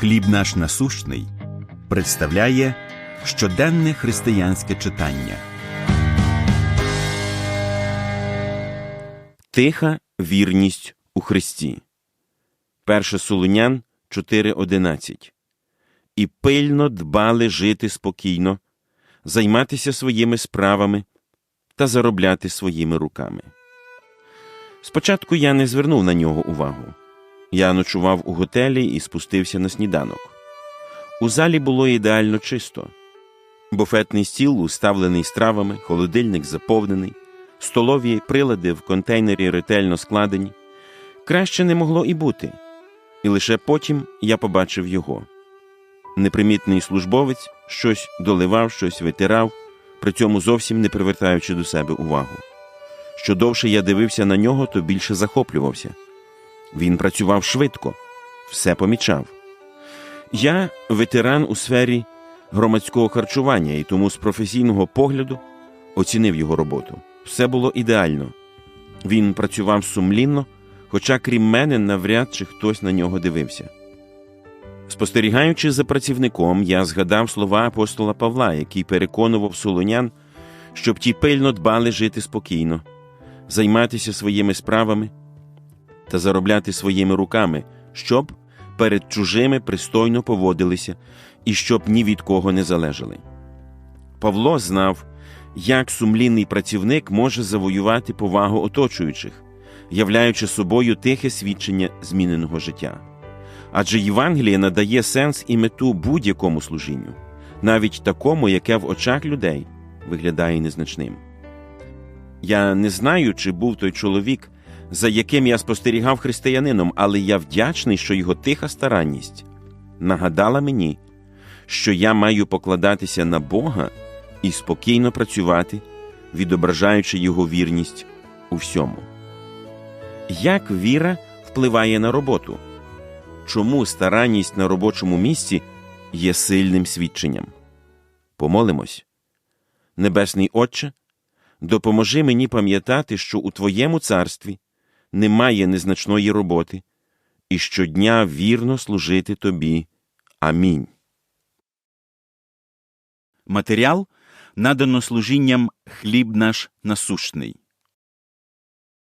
Хліб наш насущний представляє щоденне християнське читання. Тиха вірність у Христі. 1 Солунян 4.11. І пильно дбали жити спокійно, займатися своїми справами та заробляти своїми руками. Спочатку я не звернув на нього увагу. Я ночував у готелі і спустився на сніданок. У залі було ідеально чисто. Буфетний стіл уставлений стравами, холодильник заповнений, столові прилади в контейнері ретельно складені. Краще не могло і бути. І лише потім я побачив його. Непримітний службовець щось доливав, щось витирав, при цьому зовсім не привертаючи до себе увагу. Що довше я дивився на нього, то більше захоплювався. Він працював швидко, все помічав. Я ветеран у сфері громадського харчування і тому з професійного погляду оцінив його роботу. Все було ідеально. Він працював сумлінно, хоча, крім мене, навряд чи хтось на нього дивився. Спостерігаючи за працівником, я згадав слова апостола Павла, який переконував солонян, щоб ті пильно дбали жити спокійно, займатися своїми справами та заробляти своїми руками, щоб перед чужими пристойно поводилися і щоб ні від кого не залежали. Павло знав, як сумлінний працівник може завоювати повагу оточуючих, являючи собою тихе свідчення зміненого життя. Адже Євангеліє надає сенс і мету будь-якому служінню, навіть такому, яке в очах людей виглядає незначним. Я не знаю, чи був той чоловік, за яким я спостерігав християнином, але я вдячний, що його тиха старанність нагадала мені, що я маю покладатися на Бога і спокійно працювати, відображаючи його вірність у всьому. Як віра впливає на роботу? Чому старанність на робочому місці є сильним свідченням? Помолимось. Небесний Отче, допоможи мені пам'ятати, що у Твоєму царстві немає незначної роботи, і щодня вірно служити Тобі. Амінь. Матеріал надано служінням Хліб наш насущний.